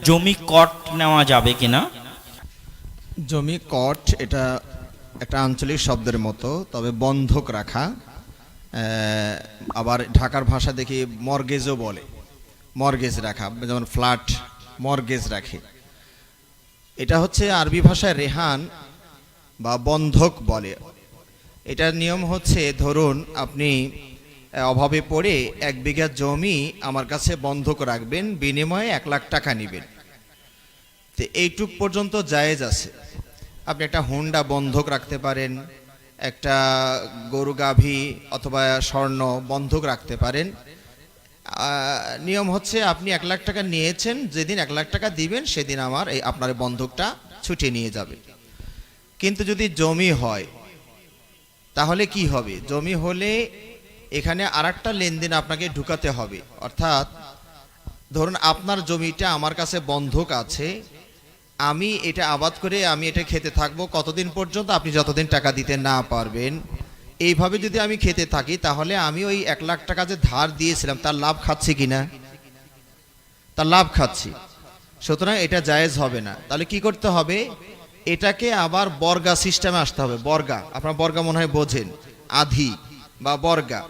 জমি কট নেওয়া যাবে কিনা? জমি কট, এটা একটা আঞ্চলিক শব্দের মতো, তবে বন্ধক রাখা। আবার ঢাকার ভাষা দেখি মর্গেজও বলে। মর্গেজ রাখা, যেমন ফ্ল্যাট, মর্গেজ রাখে। এটা হচ্ছে আরবি ভাষায় রেহান বা বন্ধক বলে। এটার নিয়ম হচ্ছে, ধরুন আপনি অভাবে পড়ে এক বিঘা জমি আমার কাছে বন্ধক রাখবেন, বিনিময়ে এক লাখ টাকা নেবেন। তো এইটুক পর্যন্ত জায়েজ আছে। আপনি একটা হুন্ডা বন্ধক রাখতে পারেন, একটা গরু গাভী অথবা স্বর্ণ বন্ধক রাখতে পারেন। নিয়ম হচ্ছে আপনি এক লাখ টাকা নিয়েছেন, যেদিন এক লাখ টাকা দিবেন, সেদিন আমার এই আপনার বন্ধকটা ছুটে নিয়ে যাবে। কিন্তু যদি জমি হয়, তাহলে কি হবে? জমি হলে এখানে আরেকটা লেনদেন আপনাকে ঢুকাতে হবে। অর্থাৎ, ধরুন আপনার জমিটা আমার কাছে বন্ধক আছে, আমি এটা আবাদ করে আমি এটা খেতে থাকব, কতদিন পর্যন্ত আপনি যতদিন টাকা দিতে না পারবেন, এইভাবে যদি আমি খেতে থাকি, তাহলে আমি ওই এক লাখ টাকা যে ধার দিয়েছিলাম, তার লাভ খাচ্ছি কিনা? তার লাভ খাচ্ছি। সুতরাং এটা জায়েজ হবে না। তাহলে কি করতে হবে? এটাকে আবার বর্গা সিস্টেমে আসতে হবে। বর্গা, আপনার বর্গা মনে হয় বোঝেন। আধি বা বর্গা।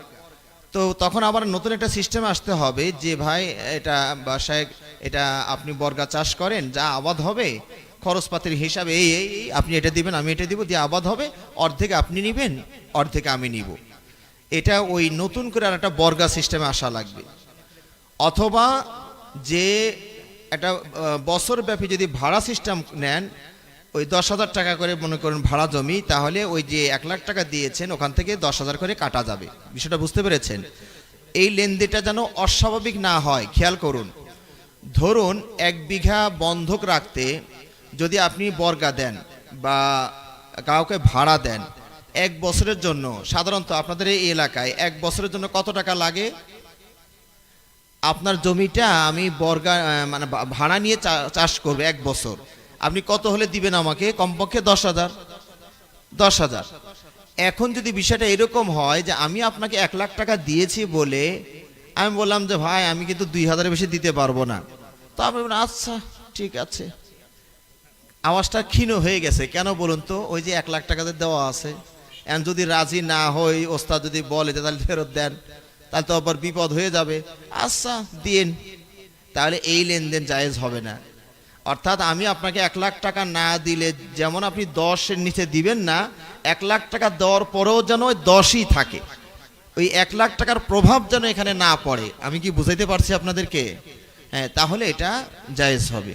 তো তখন আবার নতুন একটা সিস্টেম আসতে হবে যে, ভাই, এটা বাসায়, এটা আপনি বর্গা চাষ করেন, যা আবাদ হবে, খরচপাতির হিসাবে এই এই আপনি এটা দিবেন, আমি এটা দিব, দিয়ে আবাদ হবে, অর্ধেক আপনি নিবেন, অর্ধেক আমি নিব। এটা ওই নতুন করে আর একটা বর্গা সিস্টেমে আসা লাগবে। অথবা যে একটা বছর ব্যাপী যদি ভাড়া সিস্টেম নেন ওই দশ হাজার টাকা করে মনে করেন ভাড়া জমি, তাহলে ওই যে এক লাখ টাকা দিয়েছেন, ওখান থেকে দশ হাজার করে কাটা যাবে। বিষয়টা বুঝতে পেরেছেন? এই লেনদেনটা যেন অস্বাভাবিক না হয়, খেয়াল করুন। ধরুন এক বিঘা বন্ধক রাখতে যদি আপনি বর্গা দেন বা কাউকে ভাড়া দেন, এক বছরের জন্য, সাধারণত আপনাদের এই এলাকায় এক বছরের জন্য কত টাকা লাগে? আপনার জমিটা আমি বর্গা মানে ভাড়া নিয়ে চাষ করবে এক বছর। আপনি কত হলে দিবেন আমাকে? কমপক্ষে দশ হাজার। দশ হাজার। এখন যদি বিষয়টা এরকম হয় যে আমি আপনাকে এক লাখ টাকা দিয়েছি বলে আমি বললাম যে ভাই আমি কিন্তু দুই হাজারের বেশি দিতে পারব না। তো বললেন, আচ্ছা ঠিক আছে। আওয়াজটা ক্ষীণ হয়ে গেছে। কেন বলুন তো? ওই যে এক লাখ টাকাতে দেওয়া আছে। এখন যদি রাজি না হই ওস্তাদ যদি বলে যে তাহলে ফেরত দেন। তাহলে তো আবার বিপদ হয়ে যাবে। আচ্ছা দিন। তাহলে এই লেনদেন জায়েজ হবে না। অর্থাৎ আমি আপনাকে এক লাখ টাকা না দিলে যেমন আপনি দশের নিচে দিবেন না, এক লাখ টাকা দেওয়ার পরেও যেন ওই দশই থাকে। ওই এক লাখ টাকার প্রভাব যেন এখানে না পড়ে। আমি কি বুঝাইতে পারছি আপনাদেরকে? হ্যাঁ তাহলে এটা জায়েজ হবে।